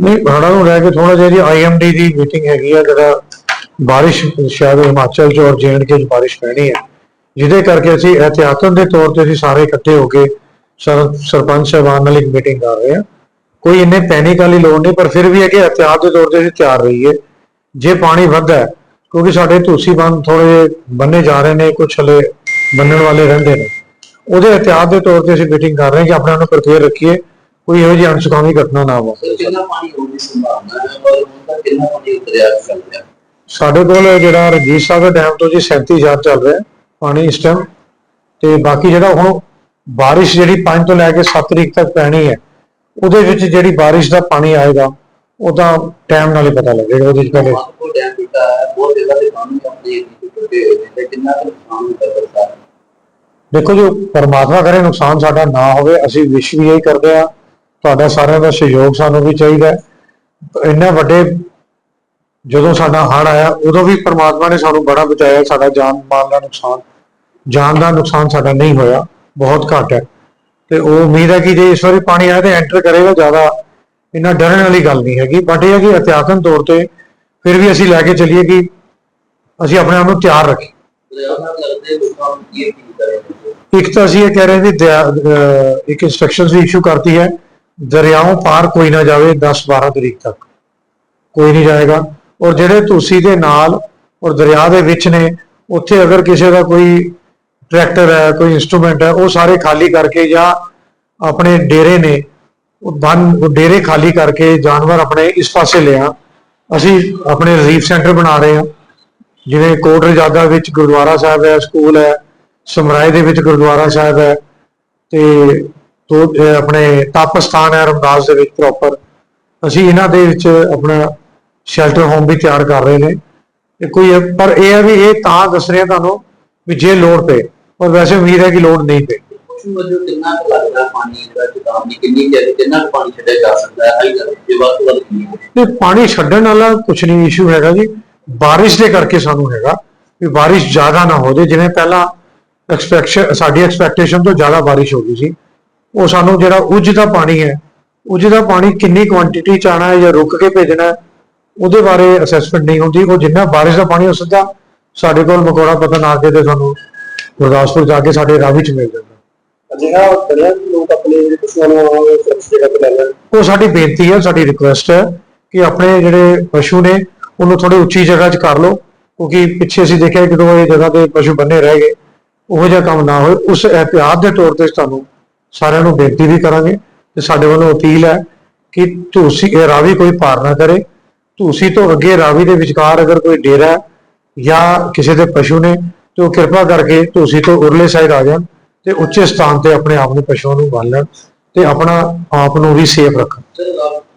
ਨਹੀਂ, ਹੜ੍ਹਾਂ ਨੂੰ ਲੈ ਕੇ ਥੋੜਾ ਜਿਹਾ ਜੀ ਆਈਐਮਡੀ ਦੀ ਮੀਟਿੰਗ ਹੈਗੀ ਆ, ਜਿਹੜਾ ਬਾਰਿਸ਼ ਸ਼ਾਇਦ ਹਿਮਾਚਲ ਚ ਔਰ ਜੇਐਂਡਕੇ ਚ ਬਾਰਿਸ਼ ਪੈਣੀ ਹੈ। ਜਿਹਦੇ ਕਰਕੇ ਅਸੀਂ ਇਹਤਿਆਤਨ ਦੇ ਤੌਰ ਤੇ ਅਸੀਂ ਸਾਰੇ ਇਕੱਠੇ ਹੋ ਕੇ ਸਰ- ਸਰਪੰਚ ਸਾਹਿਬਾਨ ਨਾਲ ਇੱਕ ਮੀਟਿੰਗ ਕਰ ਰਹੇ ਹਾਂ। ਕੋਈ ਇੰਨੇ ਪੈਨਿਕ ਵਾਲੀ ਲੋੜ ਨਹੀਂ, ਪਰ ਫਿਰ ਵੀ ਹੈ ਕਿ ਇਹਤਿਆਤ ਦੇ ਤੌਰ ਤੇ ਅਸੀਂ ਤਿਆਰ ਰਹੀਏ। ਜੇ ਪਾਣੀ ਵੱਧਦਾ ਕਿਉਂਕਿ ਸਾਡੇ ਤੁਸੀਂ ਬੰਦ ਥੋੜੇ ਬੰਨੇ ਜਾ ਰਹੇ ਨੇ ਕੁਝ ਹਲੇ ਬੰਨਣ ਵਾਲੇ ਰਹਿੰਦੇ ਨੇ। ਉਹਦੇ ਇਹਤਿਆਤ ਦੇ ਤੌਰ ਤੇ ਅਸੀਂ ਮੀਟਿੰਗ ਕਰ ਰਹੇ ਹਾਂ ਕਿ ਆਪਣੇ ਆਪ ਨੂੰ ਪ੍ਰਪੇਅਰ ਰੱਖੀਏ। ਕੋਈ ਇਹੋ ਜਿਹੀ ਅਣਸੁਖਾਵੀ ਘਟਨਾ ਨਾ ਸਰ ਕਿੰਨਾ ਪਾਣੀ ਹੋਣ ਦੀ ਸੰਭਾਵਨਾ ਹੈ ਔਰ ਹੁਣ ਤੱਕ ਕਿੰਨਾ ਪਾਣੀ ਉਤਰਿਆ ਚੱਲ ਰਿਹਾ ਸਾਡੇ ਕੋਲ ਜਿਹੜਾ ਰਜੀਤ ਸਾਗਰ ਡੈਮ ਤੋਂ ਜੀ 37000 ਚੱਲ ਰਿਹਾ ਪਾਣੀ ਇਸ ਟਾਈਮ ਤੇ ਬਾਕੀ ਜਿਹੜਾ ਹੁਣ ਬਾਰਿਸ਼ ਜਿਹੜੀ 5 ਤੋਂ ਲੈ ਕੇ 7 ਤਰੀਕ ਤੱਕ ਪੈਣੀ ਹੈ ਉਹਦੇ ਵਿੱਚ ਜਿਹੜੀ ਬਾਰਿਸ਼ ਦਾ ਪਾਣੀ ਆਏਗਾ ਉਹਦਾ ਟਾਈਮ ਨਾਲ ਹੀ ਪਤਾ ਲੱਗੇਗਾ ਉਹਦੇ ਵਿੱਚ ਪਹਿਲੇ। ਤੇ ਤੇ ਦੇਖੋ ਜੋ ਪਰਮਾਤਮਾ ਕਰੇ ਨੁਕਸਾਨ ਸਾਡਾ ਨਾ ਹੋਵੇ ਅਸੀਂ ਵਿਸ਼ ਵੀ ਇਹੀ ਕਰਦੇ ਆ ਤੁਹਾਡਾ ਸਾਰਿਆਂ ਦਾ ਸਹਿਯੋਗ ਸਾਨੂੰ ਵੀ ਚਾਹੀਦਾ ਹੈ। ਇੰਨੇ ਵੱਡੇ ਜਦੋਂ ਸਾਡਾ ਹੜ੍ਹ ਆਇਆ, ਉਦੋਂ ਵੀ ਪਰਮਾਤਮਾ ਨੇ ਸਾਨੂੰ ਬੜਾ ਬਚਾਇਆ, ਸਾਡਾ ਜਾਨ ਮਾਲ ਦਾ ਨੁਕਸਾਨ, ਜਾਨ ਦਾ ਨੁਕਸਾਨ ਸਾਡਾ ਨਹੀਂ ਹੋਇਆ, ਬਹੁਤ ਘੱਟ ਹੈ। ਤੇ ਉਹ ਉਮੀਦ ਹੈ ਕਿ ਜੇ ਇਸ ਵਾਰੀ ਪਾਣੀ ਆਇਆ ਤੇ ਐਂਟਰ ਕਰੇਗਾ, ਜ਼ਿਆਦਾ ਇੰਨਾ ਡਰਨ ਵਾਲੀ ਗੱਲ ਨਹੀਂ ਹੈਗੀ। ਬਟ ਇਹ ਹੈ ਕਿ ਇhtiyatan ਤੌਰ ਤੇ ਫਿਰ ਵੀ ਅਸੀਂ ਲੈ ਕੇ ਚੱਲੀਏ ਕਿ ਅਸੀਂ ਆਪਣੇ ਆਪ ਨੂੰ ਤਿਆਰ ਰੱਖੀਏ। ਇੱਕ ਤਾਂ ਅਸੀਂ ਇਹ ਕਹਿ ਰਹੇ ਹਾਂ ਵੀ ਦਰਿਆ- ਇੱਕ ਇਨਸਟਰਕਸ਼ਨਸ ਵੀ ਇਸ਼ੂ ਕਰਤੀ ਹੈ। ਦਰਿਆਓਂ ਪਾਰ ਕੋਈ ਨਾ ਜਾਵੇ 10 12 ਤਰੀਕ ਤੱਕ। ਕੋਈ ਨਹੀਂ ਜਾਏਗਾ। ਔਰ ਜਿਹੜੇ ਤੁਸੀਂ ਦੇ ਨਾਲ ਔਰ ਦਰਿਆ ਦੇ ਵਿੱਚ ਨੇ, ਉੱਥੇ ਅਗਰ ਕਿਸੇ ਦਾ ਕੋਈ ਟਰੈਕਟਰ ਹੈ, ਕੋਈ ਇਨਸਟਰੂਮੈਂਟ ਹੈ, ਉਹ ਸਾਰੇ ਖਾਲੀ ਕਰਕੇ ਜਾਂ ਆਪਣੇ ਡੇਰੇ ਨੇ, ਉਹ ਬੰਨ ਡੇਰੇ ਖਾਲੀ ਕਰਕੇ ਜਾਨਵਰ ਆਪਣੇ ਇਸ ਪਾਸੇ ਲਿਆ। ਅਸੀਂ ਆਪਣੇ ਰਿਲੀਫ ਸੈਂਟਰ ਬਣਾ ਰਹੇ ਹਾਂ। ਜਿਵੇਂ ਕੋਟ ਰਜਾਦਾ ਵਿੱਚ ਗੁਰਦੁਆਰਾ ਸਾਹਿਬ ਹੈ, ਸਕੂਲ ਹੈ, ਸਮਰਾਏ ਦੇ ਵਿੱਚ ਗੁਰਦੁਆਰਾ ਸਾਹਿਬ ਹੈ ਤੇ ਤੋਂ ਇਹ ਆਪਣੇ ਤਪ ਸਥਾਨ ਹੈ ਰਮਦਾਸ ਦੇ ਵਿੱਚ ਪ੍ਰੋਪਰ ਅਸੀਂ ਇਹਨਾਂ ਦੇ ਵਿੱਚ ਆਪਣਾ ਸ਼ੈਲਟਰ ਹੋਮ ਵੀ ਤਿਆਰ ਕਰ ਰਹੇ ਨੇ। ਇਹ ਕੋਈ ਪਰ ਇਹ ਹੈ ਵੀ ਇਹ ਤਾਂ ਦੱਸ ਰਿਹਾ ਤੁਹਾਨੂੰ ਵੀ ਜੇ ਲੋੜ ਪਏ ਪਰ ਵੈਸੇ ਉਮੀਦ ਹੈ ਕਿ ਲੋੜ ਨਹੀਂ ਪਏ ਕੁਝ ਵਜੋਂ ਕਿੰਨਾ ਕੁ ਲੱਗਦਾ ਪਾਣੀ ਜਿਹੜਾ ਚੇਤਾਵਨੀ ਕਿੰਨੀ ਕਿ ਕਿੰਨਾ ਕੁ ਪਾਣੀ ਛੱਡਿਆ ਜਾ ਸਕਦਾ ਹੈ ਹਾਈ ਗੱਲ ਜੇ ਵੱਧ ਤੋਂ ਵੱਧ ਕਿੰਨੀ ਹੋਵੇ। ਤੇ ਪਾਣੀ ਛੱਡਣ ਵਾਲਾ ਕੁਝ ਨਹੀਂ ਇਸ਼ੂ ਹੈਗਾ ਜੀ। ਬਾਰਿਸ਼ ਦੇ ਕਰਕੇ ਸਾਨੂੰ ਹੈਗਾ ਵੀ ਬਾਰਿਸ਼ ਜ਼ਿਆਦਾ ਨਾ ਹੋ ਜਾਏ ਜਿਵੇਂ ਪਹਿਲਾਂ ਐਕਸਪੈਕਸ਼ਨ ਸਾਡੀ ਐਕਸਪੈਕਟੇਸ਼ਨ ਤੋਂ ਜ਼ਿਆਦਾ ਬਾਰਿਸ਼ ਹੋ ਗਈ ਸੀ। ਉਹ ਸਾਨੂੰ ਜਿਹੜਾ ਉੱਜ ਦਾ ਪਾਣੀ ਹੈ ਉੱਜ ਦਾ ਪਾਣੀ ਕਿੰਨੀ ਕੁਆਂਟੀਟੀ ਚ ਆਣਾ ਹੈ ਜਾਂ ਰੁਕ ਕੇ ਭੇਜਣਾ ਉਹਦੇ ਬਾਰੇ ਅਸੈਸਮੈਂਟ ਨਹੀਂ ਹੁੰਦੀ। ਉਹ ਜਿੰਨਾ ਬਾਰਿਸ਼ ਦਾ ਪਾਣੀ ਹੋ ਸਿੱਧਾ ਸਾਡੇ ਕੋਲ ਮਕੌੜਾ ਪਤਨ ਆ ਕੇ ਤੇ ਸਾਨੂੰ ਗੁਰਦਾਸਪੁਰ ਜਾ ਕੇ ਸਾਡੇ ਰਾਵੀ ਚ ਮਿਲ ਜਾਂਦਾ। ਕਰਿਆ ਕਿ ਲੋਕ ਆਪਣੇ ਜਿਹੜੇ ਪਸ਼ੂਆਂ ਨੂੰ ਸੁਰੱਖਿਅਤ ਜਗ੍ਹਾ ਤੇ ਲੈ ਲੈਣ। ਉਹ ਸਾਡੀ ਬੇਨਤੀ ਹੈ ਸਾਡੀ ਰਿਕੁਐਸਟ ਹੈ ਕਿ ਆਪਣੇ ਜਿਹੜੇ ਪਸ਼ੂ ਨੇ ਉਹਨੂੰ ਥੋੜੀ ਉੱਚੀ ਜਗ੍ਹਾ 'ਚ ਕਰ ਲਓ ਕਿਉਂਕਿ ਪਿੱਛੇ ਅਸੀਂ ਦੇਖਿਆ ਕਿ ਜਦੋਂ ਇਹ ਜਗ੍ਹਾ ਤੇ ਪਸ਼ੂ ਬੰਨੇ ਰਹਿ ਗਏ ਉਹੋ ਜਿਹਾ ਕੰਮ ਨਾ ਹੋਏ। ਉਸ ਇਹਤਿਆਤ ਦੇ ਤੌਰ ਤੇ ਤੁਹਾਨੂੰ ਸਾਰਿਆਂ ਨੂੰ ਬੇਨਤੀ ਵੀ ਕਰਾਂਗੇ ਤੇ ਸਾਡੇ ਵੱਲੋਂ ਅਪੀਲ ਹੈ ਕਿ ਤੁਸੀਂ ਇਹ ਰਾਵੀ ਕੋਈ ਪਾਰ ਨਾ ਕਰੇ। ਤੁਸੀਂ ਤੋਂ ਅੱਗੇ ਰਾਵੀ ਦੇ ਵਿਚਕਾਰ ਅਗਰ ਕੋਈ ਡੇਰਾ ਜਾਂ ਕਿਸੇ ਦੇ ਪਸ਼ੂ ਨੇ ਤੇ ਉਹ ਕਿਰਪਾ ਕਰਕੇ ਤੁਸੀਂ ਤੋਂ ਉਰਲੇ ਸਾਈਡ ਆ ਜਾਣ ਤੇ ਉੱਚੇ ਸਥਾਨ ਤੇ ਆਪਣੇ ਆਪ ਨੂੰ ਪਸ਼ੂਆਂ ਨੂੰ ਬੰਨ ਲੈਣ ਤੇ ਆਪਣਾ ਆਪ ਨੂੰ ਵੀ ਸੇਫ ਰੱਖਣ। ਸਰ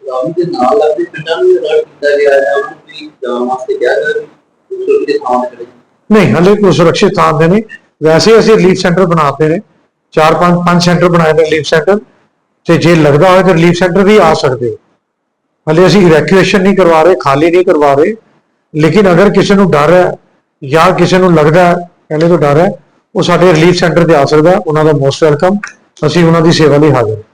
ਰਾਵੀ ਦੇ ਨਾਲ ਲੱਗਦੇ ਪਿੰਡਾਂ ਨੂੰ ਅਲਰਟ ਕੀਤਾ ਗਿਆ ਹੈ ਉਹਨਾਂ ਨੂੰ ਵੀ ਜਾਣ ਵਾਸਤੇ ਕਿਹਾ ਗਿਆ ਹੈ ਕਿ ਸੁਰੱਖਿਅਤ ਥਾਂ ਤੇ ਖੜੇ। ਨਹੀਂ ਹਲੇ ਕੋਈ ਸੁਰੱਖਿਅਤ ਥਾਂ ਤੇ ਨਹੀਂ। ਵੈਸੇ ਅਸੀਂ ਰਿਲੀਫ ਸੈਂਟਰ ਬਣਾਤੇ ਨੇ। ਚਾਰ ਪੰਜ ਪੰਜ ਸੈਂਟਰ ਬਣਾਏ ਨੇ ਰਿਲੀਫ ਸੈਂਟਰ ਤੇ ਜੇ ਲੱਗਦਾ ਹੋਵੇ ਤਾਂ ਰਿਲੀਫ ਸੈਂਟਰ ਵੀ ਆ ਸਕਦੇ। ਹੋ ਹਲੇ ਅਸੀਂ ਇਵੈਕੂਏਸ਼ਨ ਨਹੀਂ ਕਰਵਾ ਰਹੇ, ਖਾਲੀ ਨਹੀਂ ਕਰਵਾ ਰਹੇ। ਲੇਕਿਨ ਅਗਰ ਕਿਸੇ ਨੂੰ ਡਰ ਹੈ ਜਾਂ ਕਿਸੇ ਨੂੰ ਲੱਗਦਾ ਹੈ ਪਹਿਲੇ ਤੋਂ ਡਰ ਹੈ, ਉਹ ਸਾਡੇ ਰਿਲੀਫ ਸੈਂਟਰ ਤੇ ਆ ਸਕਦਾ, ਉਹਨਾਂ ਦਾ ਮੋਸਟ ਵੈਲਕਮ ਅਸੀਂ ਉਹਨਾਂ ਦੀ ਸੇਵਾ ਲਈ ਹਾਜ਼ਰ ਹਾਂ।